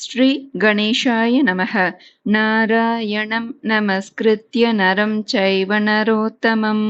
ஸ்ரீ கணேஷாய நமக. நாராயணம் நமஸ்கிருத்ய நரம் சைவ நரோத்தமம்.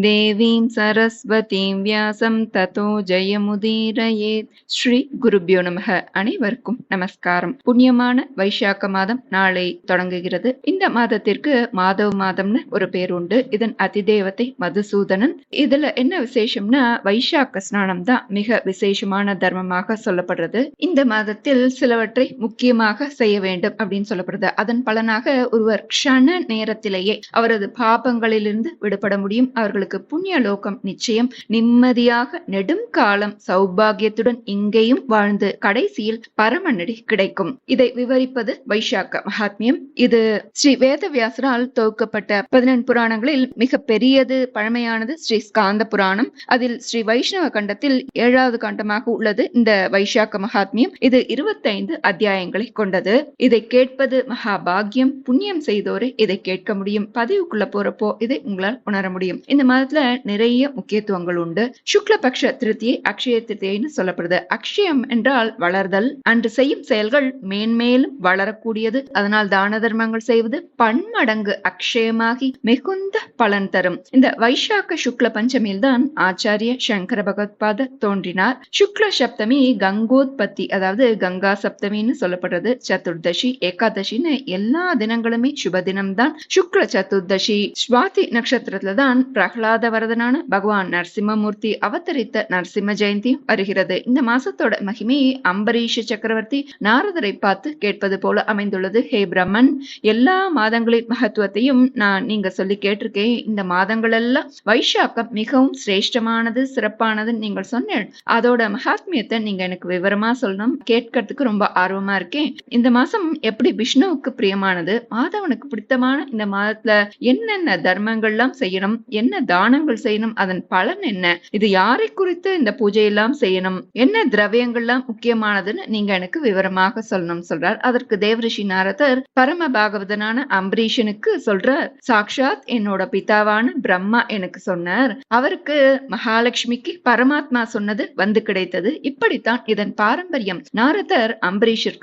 தேவீம் சரஸ்வதீம் வியாசம் ததோ ஜெயமுதீரயேத் ஸ்ரீ குருபியோ நமக. அனைவருக்கும் நமஸ்காரம். புண்ணியமான வைசாக்க மாதம் நாளை தொடங்குகிறது. இந்த மாதத்திற்கு மாதவ மாதம்னு ஒரு பேர் உண்டு. இதன் அதிதேவத்தை மதுசூதனன். இதுல என்ன விசேஷம்னா வைசாக்க ஸ்நானம் தான் மிக விசேஷமான தர்மமாக சொல்லப்படுறது. இந்த மாதத்தில் சிலவற்றை முக்கியமாக செய்ய வேண்டும் அப்படின்னு சொல்லப்படுது. அதன் பலனாக ஒருவர் க்ஷண நேரத்திலேயே அவரது பாபங்களிலிருந்து விடுபட முடியும். அவர்களுக்கு புண்ணிய லோகம் நிச்சயம். நிம்மதியாக நெடும் காலம் சௌபாகியத்துடன் இங்கேயும் வாழ்ந்து கடைசியில் பரமநடி கிடைக்கும். இதை விவரிப்பது வைசாக்க மகாத்மியம். இது ஸ்ரீ வேதவியாசரால் தொகுக்கப்பட்ட பதினெண் புராணங்களில் மிக பெரியது பழமையானது ஸ்ரீ ஸ்காந்த புராணம். அதில் ஸ்ரீ வைஷ்ணவ கண்டத்தில் ஏழாவது கண்டமாக உள்ளது இந்த வைசாக்க மகாத்மியம். இது இருபத்தைந்து அத்தியாயம் அத்தியாயங்களை கொண்டது. இதை கேட்பது மகாபாகியம். புண்ணியம் செய்தோரே இதை கேட்க முடியும். பதிவுக்குள்ள போறப்போ இதை உங்களால் உணர முடியும். இந்த மாதத்துல நிறைய முக்கியத்துவங்கள் உண்டு. சுக்லபக்ஷ திருத்தியை அக்ஷய திருத்தியைன்னு சொல்லப்படுது. அக்ஷயம் என்றால் வளர்தல். அன்று செய்யும் செயல்கள் மேன்மேலும் வளரக்கூடியது. அதனால் தான தர்மங்கள் செய்வது பன்மடங்கு அக்ஷயமாகி மிகுந்த பலன் தரும். இந்த வைசாக்க சுக்ல பஞ்சமியில் தான் ஆச்சாரிய சங்கர பகவத்பாத தோன்றினார். சுக்ல சப்தமி கங்கோத்பத்தி அதாவது கங்கா சப்தமின்னு சொல்லப்படுறது சதுர்தசி ஏகாதசின்னு எல்லா தினங்களுமே சுப தினம்தான். சுக்ல சதுர்தசி சுவாதி நட்சத்திரத்துல தான் பிரகலாத வரதனான பகவான் நரசிம்மமூர்த்தி அவதரித்த நரசிம்ம ஜெயந்தியும் வருகிறது. இந்த மாசத்தோட மகிமையை அம்பரீஷ சக்கரவர்த்தி நாரதரை பார்த்து கேட்பது போல அமைந்துள்ளது. ஹே பிரம்மன் எல்லா மாதங்களின் மகத்துவத்தையும் நான் நீங்க சொல்லி கேட்டிருக்கேன். இந்த மாதங்கள் எல்லாம் வைசாக்கம் மிகவும் சிரேஷ்டமானது சிறப்பானதுன்னு நீங்கள் சொன்னேன். அதோட மகாத்மியத்தை நீங்க எனக்கு விவரமா சொல்லணும். கேட்கறதுக்கு ரொம்ப ஆர்வமா இருக்கேன். இந்த மாசம் எப்படி விஷ்ணுவுக்கு பிரியமானது? மாதவனுக்கு பிடித்தமான இந்த மாதத்துல என்னென்ன தர்மங்கள்லாம் செய்யணும்? என்ன தானங்கள் செய்யணும்? அதன் பலன் என்ன? இது யாரை குறித்து இந்த பூஜை எல்லாம் செய்யணும்? என்ன திரவியங்கள்லாம் முக்கியமானதுன்னு நீங்க எனக்கு விவரமாக சொல்லணும் சொல்றார். அதற்கு தேவரிஷி நாரதர் பரம பாகவதனான அம்பரீஷனுக்கு சொல்றார். சாக்ஷாத் என்னோட பிதாவான பிரம்மா எனக்கு சொன்னார். அவருக்கு மகாலட்சுமிக்கு பரமாத்மா சொன்னது வந்து கிடைத்தது. இப்படித்தான் இதன் பாரம்பரியம். நாரதர்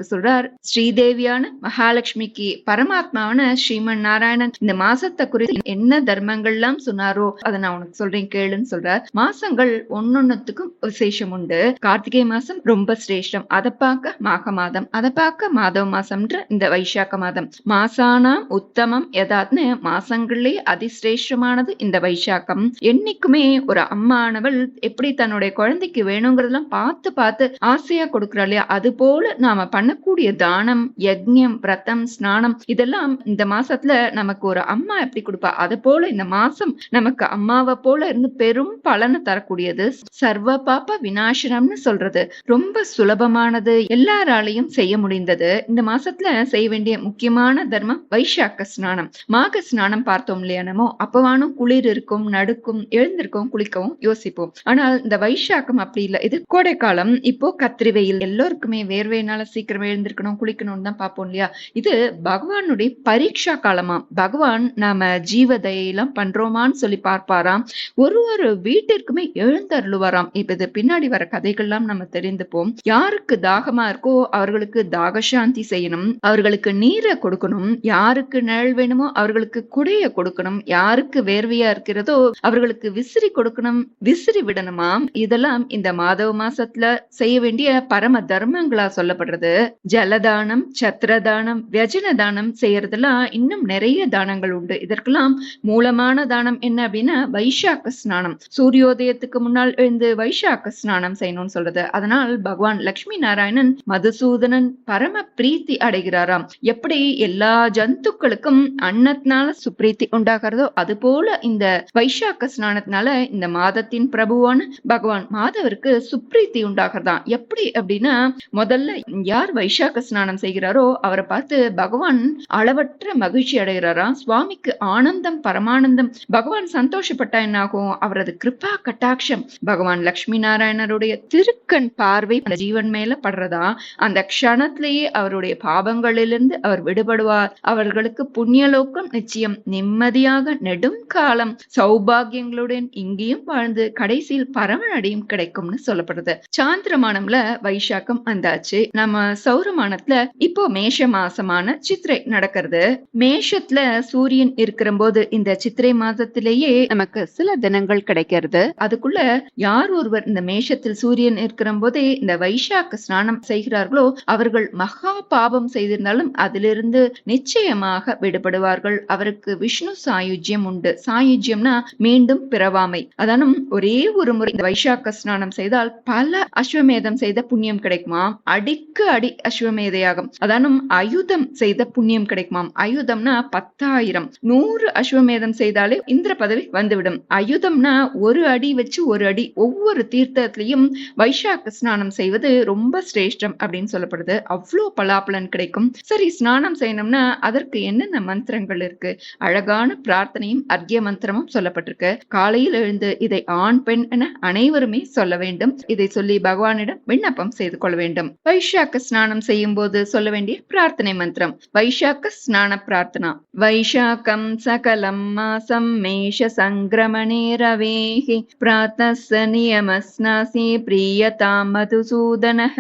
இருக்கு சொல்றார் ஸ்ரீதேவியான மகாலட்சுமிக்கு பரமாத்மாவான ஸ்ரீமன் நாராயணன் இந்த மாசத்தை குறித்து என்ன தர்மங்கள்லாம் சொன்னாரோ அதை நான் உனக்கு சொல்றேன் கேளுன்னு சொல்றார். மாசங்கள் ஒன்னொன்னுத்துக்கும் விசேஷம் உண்டு. கார்த்திகை மாசம் ரொம்ப சிரேஷ்டம். அதை பார்க்க மாக மாதம். அதை பார்க்க மாதவ மாசம்ன்ற இந்த வைசாக்க மாதம். மாசானாம் உத்தமம் எதாத்னு மாசங்களே அதிசிரேஷ்டமானது இந்த வைசாக்கம் என்னைக்குமே ஒரு அம்மானவள் எப்படி தன்னுடைய குழந்தைக்கு வேணுங்கிறதெல்லாம் பார்த்து பார்த்து ஆசையா கொடுக்குறா இல்லையா? அது போல நாம பண்ண பண்ணக்கூடிய தானம் யஜ்யம் விரதம் ஸ்நானம் இதெல்லாம் இந்த மாசத்துல நமக்கு ஒரு அம்மா எப்படி கொடுப்பா? அது போல இந்த மாசம் நமக்கு அம்மாவை போல இருந்து பெரும் பலனை தரக்கூடியது. சர்வ பாப்ப விநாசனம்னு சொல்றது. ரொம்ப சுலபமானது. எல்லாராலையும் செய்ய முடிந்தது. இந்த மாசத்துல செய்ய வேண்டிய முக்கியமான தர்மம் வைசாக்க ஸ்நானம். மாக ஸ்நானம் பார்த்தோம் இல்லையா நம்ம? அப்பவானும் குளிர் இருக்கும் நடுக்கும் எழுந்திருக்கும் குளிக்கவும் யோசிப்போம். ஆனால் இந்த வைசாக்கம் அப்படி இல்லை. இது கோடை காலம் இப்போ கத்திரி வெயில். எல்லோருக்குமே வேர்வையினால சீக்கிரம் எழுந்திருக்கணும் குளிக்கணும்னு தான் பார்ப்போம் இல்லையா? இது பகவானுடைய பரீட்சா காலமா? பகவான் நாம ஜீவதையெல்லாம் பண்றோமான்னு சொல்லி பார்ப்பாராம். ஒரு ஒரு வீட்டிற்குமே எழுந்தருளுவாராம். இப்ப இது பின்னாடி வர கதைகள்லாம் நம்ம தெரிந்துப்போம். யாருக்கு தாகமா இருக்கோ அவர்களுக்கு தாகசாந்தி செய்யணும். அவர்களுக்கு நீரை கொடுக்கணும். யாருக்கு நிழல் வேணுமோ அவர்களுக்கு குடைய கொடுக்கணும். யாருக்கு வேர்வையா இருக்கிறதோ அவர்களுக்கு விசிறி கொடுக்கணும். விசிறி விடணுமாம். இதெல்லாம் இந்த மாதவ மாசத்துல செய்ய வேண்டிய பரம தர்மங்களா சொல்லப்படுறது. ஜலதானம் சத்திரதானம் வியஜன தானம் செய்யறதெல்லாம் இன்னும் நிறைய தானங்கள் உண்டு. இதற்கெல்லாம் மூலமான தானம் என்ன அப்படின்னா வைசாக்க ஸ்நானம். சூரியோதயத்துக்கு முன்னால் எழுந்து வைசாக்க ஸ்நானம் செய்யணும்னு சொல்றது. அதனால் பகவான் லட்சுமி நாராயணன் மதுசூதனன் பரம பிரீத்தி அடைகிறாராம். எப்படி எல்லா ஜந்துக்களுக்கும் அன்னத்தினால சுப்ரீத்தி உண்டாகிறதோ அது போல இந்த வைசாக்க ஸ்நானத்தினால இந்த மாதத்தின் பிரபுவான பகவான் மாதவருக்கு சுப்ரீத்தி உண்டாகிறதாம். எப்படி அப்படின்னா முதல்ல யார் வைஷாக ஸ்நானம் செய்கிறாரோ அவரை பார்த்து பகவான் அளவற்ற மகிழ்ச்சி அடைகிறாராம் சுவாமிக்கு ஆனந்தம் பரமானந்தம். பகவான் சந்தோஷப்பட்டா என்னாகும்? அவரது கிருபா கட்டாட்சம். பகவான் லக்ஷ்மி நாராயணருடைய திருக்கண் பார்வை அந்த ஜீவன் மேல படுறதா? அந்த க்ஷணத்திலேயே அவருடைய பாபங்களிலிருந்து அவர் விடுபடுவார். அவர்களுக்கு புண்ணியலோக்கம் நிச்சயம். நிம்மதியாக நெடும் காலம். சௌபாகியங்களுடன் இங்கேயும் வாழ்ந்து கடைசியில் பரமநடியும் கிடைக்கும்னு சொல்லப்படுது. சாந்திரமானம்ல வைசாக்கம் வந்தாச்சு. நம்ம சௌரமானத்துல இப்போ மேஷ மாசமான சித்திரை நடக்கிறது. மேஷத்துல சூரியன் இருக்கிற போது இந்த சித்திரை மாதத்திலேயே நமக்கு சில தினங்கள் கிடைக்கிறது. அதுக்குள்ள யார் ஒருவர் இந்த மேஷத்தில் சூரியன் இருக்கிற போதே இந்த வைசாக்க ஸ்நானம் செய்கிறார்களோ அவர்கள் மகா பாபம் செய்திருந்தாலும் அதிலிருந்து நிச்சயமாக விடுபடுவார்கள். அவருக்கு விஷ்ணு சாயுஜ்யம் உண்டு. சாயுஜ்யம்னா மீண்டும் பிறவாமை. அதானும் ஒரே ஒரு முறை இந்த வைசாக்க ஸ்நானம் செய்தால் பல அஸ்வமேதம் செய்த புண்ணியம் கிடைக்குமா? அடிக்கு அடி அஸ்வமேதையாகும். அதானும் அயுதம் செய்த புண்ணியம் கிடைக்குமாம். அயுதம்னா பத்தாயிரம். நூறு அஸ்வமேதம் செய்தாலே இந்திர பதவி வந்துவிடும். அயுதம்னா ஒரு அடி வச்சு ஒரு அடி ஒவ்வொரு தீர்த்தத்திலையும் வைசாக்க ஸ்நானம் செய்வது ரொம்ப சிரேஷ்டம் அப்படின்னு சொல்லப்படுது. அவ்வளோ பலாபலன் கிடைக்கும். சரி ஸ்நானம் செய்யணும்னா அதற்கு என்னென்ன மந்திரங்கள் இருக்கு? அழகான பிரார்த்தனையும் அர்க்கிய மந்திரமும் சொல்லப்பட்டிருக்கு. காலையில் எழுந்து இதை ஆண் பெண் என அனைவருமே சொல்ல வேண்டும். இதை சொல்லி பகவானிடம் விண்ணப்பம் செய்து கொள்ள வேண்டும். வைசாக்க ஸ்நானம் ஸ்நானம் செய்யும் போது சொல்ல வேண்டிய பிரார்த்தனை மந்திரம். வைசாக்க ஸ்நான பிரார்த்தனா. வைசாக்கம் சகலம் மாசம் மேஷ சங்கிரமணே ரவேஹி. பிராத்தச நியம ஸ்நாசி பிரியதாம் மதுசூதனக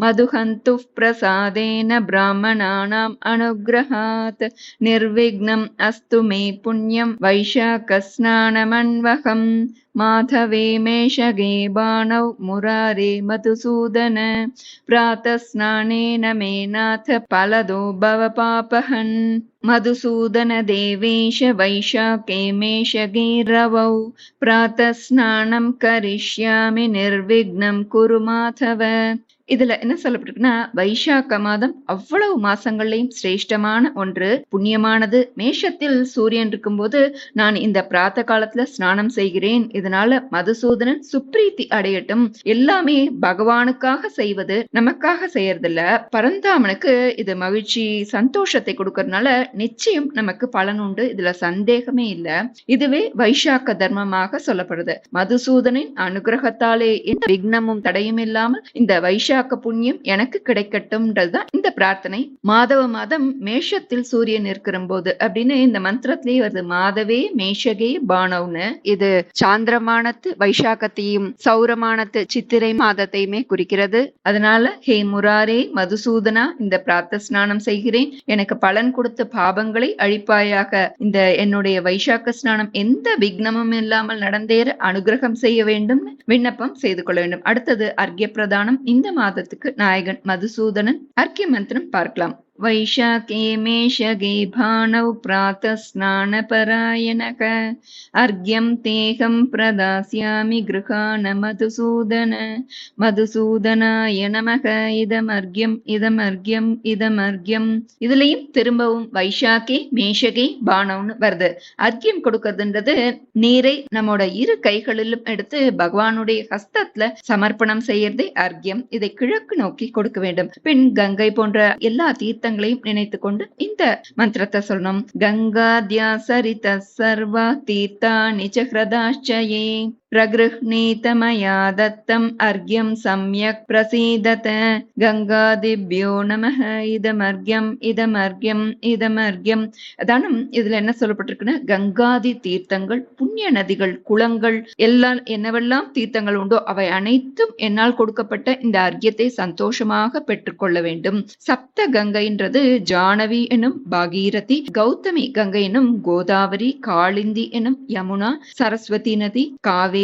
மதுஹந்து பிரசாதேன பிராமணானாம் அனுகிரகாத் நிர்விக்னம் அஸ்து மே புண்ணியம். வைசாக்க ஸ்நானமன்வகம். माधवे मेषगे बाणौ मुरारे मधुसूदन प्रातस्नानेन मे नाथ फलदो भव पापहन्। मधुसूदन देवेश वैशाखे मेषगे रवौ। प्रातस्नानं करिष्यामि निर्विघ्नं कुरु माधव இதுல என்ன சொல்லப்பட்டிருக்குன்னா வைசாக்க மாதம் அவ்வளவு மாசங்கள்லயும் சிரேஷ்டமான ஒன்று புண்ணியமானது. மேஷத்தில் சூரியன் இருக்கும்போது நான் இந்த பிராத்த காலத்துல ஸ்நானம் செய்கிறேன். இதனால மதுசூதனன் சுப்ரீத்தி அடையட்டும். எல்லாமே பகவானுக்காக செய்வது நமக்காக செய்யறதில்ல. பரந்தாமனுக்கு இது மகிழ்ச்சி சந்தோஷத்தை கொடுக்கறதுனால நிச்சயம் நமக்கு பலன் உண்டு. இதுல சந்தேகமே இல்ல. இதுவே வைசாக்க தர்மமாக சொல்லப்படுது. மதுசூதனின் அனுகிரகத்தாலே எந்த விக்னமும் தடையும் இல்லாமல் இந்த வைசாக்க புண்ணியம் எனக்கு கிடைக்கட்டும்ன்றதுதான் இந்த பிரார்த்தனை. மாதவ மாதம் மேஷத்தில் சூரியன் இருக்கிற போது அப்படின்னு இந்த மந்திரத்திலேயே வருது. மாதவே மேஷகே பானவ்னு இது சாந்திரமானத்து வைசாக்கத்தையும் சௌரமானத்து சித்திரை மாதத்தையுமே குறிக்கிறது. அதனால ஹே முராரே மதுசூதனா இந்த பிரார்த்த ஸ்நானம் செய்கிறேன். எனக்கு பலன் கொடுத்த பாபங்களை அழிப்பாயாக. இந்த என்னுடைய வைசாக்க ஸ்நானம் எந்த விக்னமும் இல்லாமல் நடந்தேற அனுகிரகம் செய்ய வேண்டும். விண்ணப்பம் செய்து கொள்ள வேண்டும். அடுத்தது அர்க்கிய பிரதானம். இந்த மாதம் மாதத்துக்கு நாயகன் மதுசூதனன் அர்க்கிய மந்திரம் பார்க்கலாம். वैशाखे मेषगे भानौ प्रातस्नानपरायणक अर्घ्यं तेऽहं प्रदास्यामि गृहाण मधुसूदन மதுசூதனாய நமக இதமர்க்யம் இதமர்க்யம் இதமர்க்யம் இதுலயும் திரும்பவும் வைசாக்கே மேஷகே பானம்னு வருது அர்க்கியம் கொடுக்கறதுன்றது நீரை நம்மோட இரு கைகளிலும் எடுத்து பகவானுடைய ஹஸ்தத்துல சமர்ப்பணம் செய்யறதே அர்க்கியம் இதை கிழக்கு நோக்கி கொடுக்க வேண்டும் பின் கங்கை போன்ற எல்லா தீர்த்தங்களையும் நினைத்து கொண்டு இந்த மந்திரத்தை சொல்லணும். கங்காத்யா சரித சர்வா தீர்த்தா நிஜ ஹிருதாச்சயே प्रगृह्णीत मया दत्तम् अर्घ्यं सम्यक् प्रसीदत கங்காதிபியோ நமஹ இதமர்க்யம் இதமர்க்யம் இதமர்க்யம் அதானும் இதுல என்ன சொல்லப்பட்டிருக்குன்னா கங்காதி தீர்த்தங்கள் புண்ணிய நதிகள் குளங்கள் எல்லாம் என்னவெல்லாம் தீர்த்தங்கள் உண்டோ அவை அனைத்தும் என்னால் கொடுக்கப்பட்ட இந்த அர்க்கியத்தை சந்தோஷமாக பெற்றுக்கொள்ள வேண்டும் சப்த கங்கைன்றது ஜானவி எனும் பாகீரதி கௌதமி கங்கை எனும் கோதாவரி காளிந்தி எனும் யமுனா சரஸ்வதி நதி காவேரி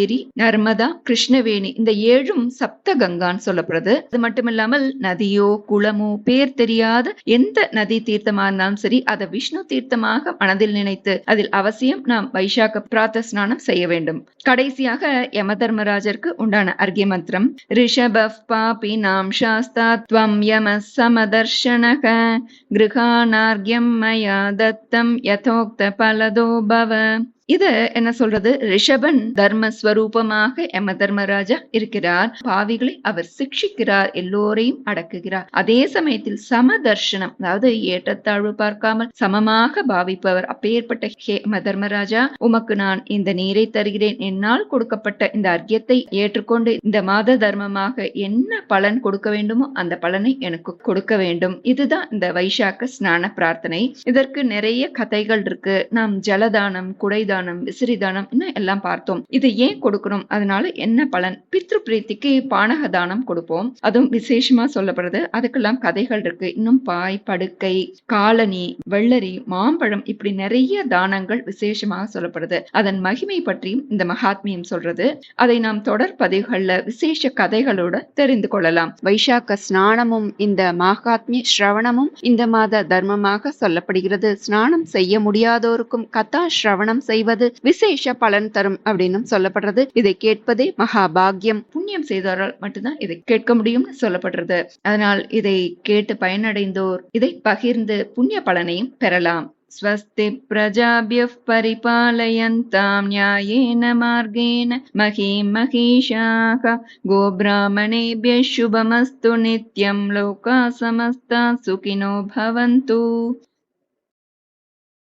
நர்மதா கிருஷ்ணவேணி இந்த ஏழும் சப்த கங்கான்னு சொல்லப்படுது அது மட்டும் இல்லாமல் நதியோ குளமோ பேர் தெரியாத எந்த நதி தீர்த்தமா இருந்தாலும் சரி அதை விஷ்ணு தீர்த்தமாக மனதில் நினைத்து அதில் அவசியம் நாம் வைசாக்க பிராத்த ஸ்நானம் செய்ய வேண்டும். கடைசியாக யம தர்மராஜருக்கு உண்டான அர்கிய மந்திரம் ரிஷப பாபி நாம் சாஸ்தா துவம் யம சமதர்ஷனக கிருகானார்கியம் மயா தத்தம் யதோக்த பலதோ பவ. இத என்ன சொல்றது? ரிஷபன் தர்மஸ்வரூபமாக எம யம தர்மராஜா இருக்கிறார். பாவிகளை அவர் சிக்ஷிக்கிறார் எல்லோரையும் அடக்குகிறார். அதே சமயத்தில் சம தர்ஷனம் அதாவது ஏற்றத்தாழ்வு பார்க்காமல் சமமாக பாவிப்பவர் அப்பேற்பட்ட ஹே எம தர்மராஜா உமக்கு நான் இந்த நீரை தருகிறேன். என்னால் கொடுக்கப்பட்ட இந்த அர்க்கியத்தை ஏற்றுக்கொண்டு இந்த மாத தர்மமாக என்ன பலன் கொடுக்க வேண்டுமோ அந்த பலனை எனக்கு கொடுக்க வேண்டும். இதுதான் இந்த வைசாக்க ஸ்நான பிரார்த்தனை. இதற்கு நிறைய கதைகள் இருக்கு. நாம் ஜலதானம் குடைதானம் கோதானம் விசிறி தானம் இன்னும் எல்லாம் பார்த்தோம். இது ஏன் கொடுக்கணும்? அதனால என்ன பலன்? பித்ரு பிரீத்திக்கு பானக தானம் கொடுப்போம். அதுவும் விசேஷமா சொல்லப்படுறது. அதுக்கெல்லாம் கதைகள் இருக்கு. இன்னும் பாய் படுக்கை காலனி வெள்ளரி மாம்பழம் இப்படி நிறைய தானங்கள் விசேஷமாக சொல்லப்படுது. அதன் மகிமை பற்றியும் இந்த மகாத்மியம் சொல்றது. அதை நாம் தொடர் பதிவுகள்ல விசேஷ கதைகளோட தெரிந்து கொள்ளலாம். வைசாக்க ஸ்நானமும் இந்த மகாத்மிய ஸ்ரவணமும் இந்த மாத தர்மமாக சொல்லப்படுகிறது. ஸ்நானம் செய்ய முடியாதோருக்கும் கதா ஸ்ரவணம் செய்ய செய்வது விசேஷ பலன் தரும் அப்படின்னு சொல்லப்படுறது இதை கேட்பதே மகாபாகியம் புண்ணியம் செய்தவரால் மட்டும்தான் இதை கேட்க முடியும்னு சொல்லப்படுறது அதனால் இதை கேட்டு பயனடைந்தோர் இதை பகிர்ந்து புண்ணிய பலனையும் பெறலாம் स्वस्ति प्रजाभ्यः परिपालयन्तां न्यायेन मार्गेण महीं महिषाः गोब्राह्मणेभ्यः शुभमस्तु नित्यं लोकाः समस्ताः सुखिनो भवन्तु